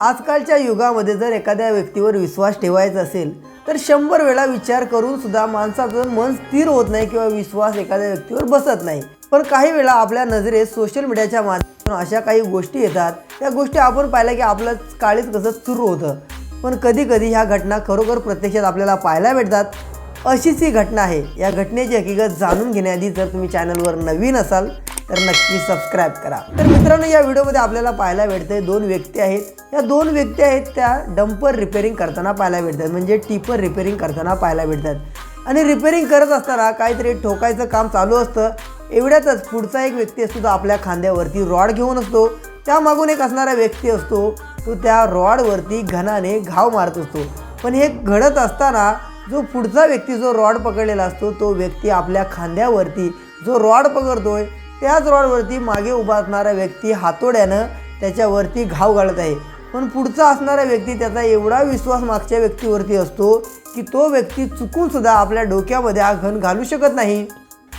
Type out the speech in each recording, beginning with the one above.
आजकालच्या युगामध्ये जर एखाद्या व्यक्तीवर विश्वास ठेवायचा असेल तर शंभर वेळा विचार करून सुद्धा माणसाचं मन स्थिर होत नाही किंवा विश्वास एखाद्या व्यक्तीवर बसत नाही. पण काही वेळा आपल्या नजरेत सोशल मीडियाच्या माध्यमातून अशा काही गोष्टी येतात. त्या गोष्टी आपण पाहिल्या की आपलं काळीच कसं सुरू होतं. पण कधी कधी ह्या घटना खरोखर प्रत्यक्षात आपल्याला पाहायला भेटतात. अशीच ही घटना आहे. या घटनेची हकीकत जाणून घेण्याआधी जर तुम्ही चॅनलवर नवीन असाल तर नक्की सबस्क्राईब करा. तर मित्रांनो या व्हिडिओमध्ये आपल्याला पाहायला भेटते दोन व्यक्ती आहेत. या दोन व्यक्ती आहेत त्या डंपर रिपेअरिंग करताना पाहायला भेटतात. म्हणजे टिपर रिपेअरिंग करताना पाहायला भेटतात. आणि रिपेअरिंग करत असताना काहीतरी ठोकायचं काम चालू असतं. एवढ्यातच पुढचा एक व्यक्ती असतो तो आपल्या खांद्यावरती रॉड घेऊन असतो. त्यामागून एक असणारा व्यक्ती असतो तो त्या रॉडवरती घनाने घाव मारत असतो. पण हे घडत असताना जो पुढचा व्यक्ती जो रॉड पकडलेला असतो तो व्यक्ती आपल्या खांद्यावरती जो रॉड पकडतोय त्याच रॉडवरती मागे उभा असणारा व्यक्ती हातोड्यानं त्याच्यावरती घाव घालत आहे. पण पुढचा असणारा व्यक्ती त्याचा एवढा विश्वास मागच्या व्यक्तीवरती असतो की तो व्यक्ती चुकूनसुद्धा आपल्या डोक्यामध्ये हा घन घालू शकत नाही.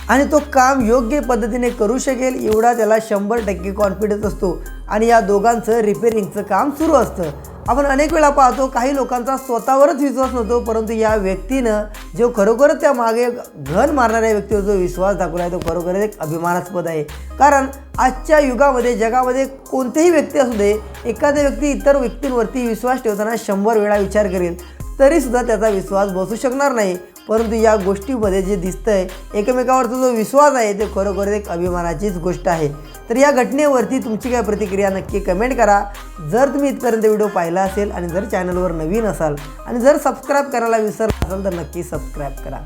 आणि तो काम योग्य पद्धतीने करू शकेल एवढा त्याला शंभर टक्के कॉन्फिडन्स असतो. आणि या दोघांचं रिपेरिंगचं काम सुरू असतं. आपण अनेक वेळा पाहतो काही लोकांचा स्वतःवरच विश्वास नव्हतो परंतु या व्यक्तीनं जो खरोखरच त्या मागे घन मारणाऱ्या व्यक्तीवर जो विश्वास दाखवला आहे तो खरोखरच एक अभिमानास्पद आहे. कारण आजच्या युगामध्ये जगामध्ये कोणतेही व्यक्ती असू दे एखाद्या व्यक्ती इतर व्यक्तींवरती विश्वास ठेवताना शंभर वेळा विचार करेल तरीसुद्धा त्याचा विश्वास बसू शकणार नाही. परंतु या गोष्टीमध्ये जे दिसतंय एकमेकावरचा जो विश्वास आहे ते खरोखर एक अभिमानाचीच गोष्ट आहे. तर या घटनेवरती तुमची काय प्रतिक्रिया नक्की कमेंट करा. जर तुम्ही इथपर्यंत व्हिडिओ पाहिला असेल आणि जर चॅनलवर नवीन असाल आणि जर सबस्क्राईब करायला विसरला असाल तर नक्की सबस्क्राईब करा.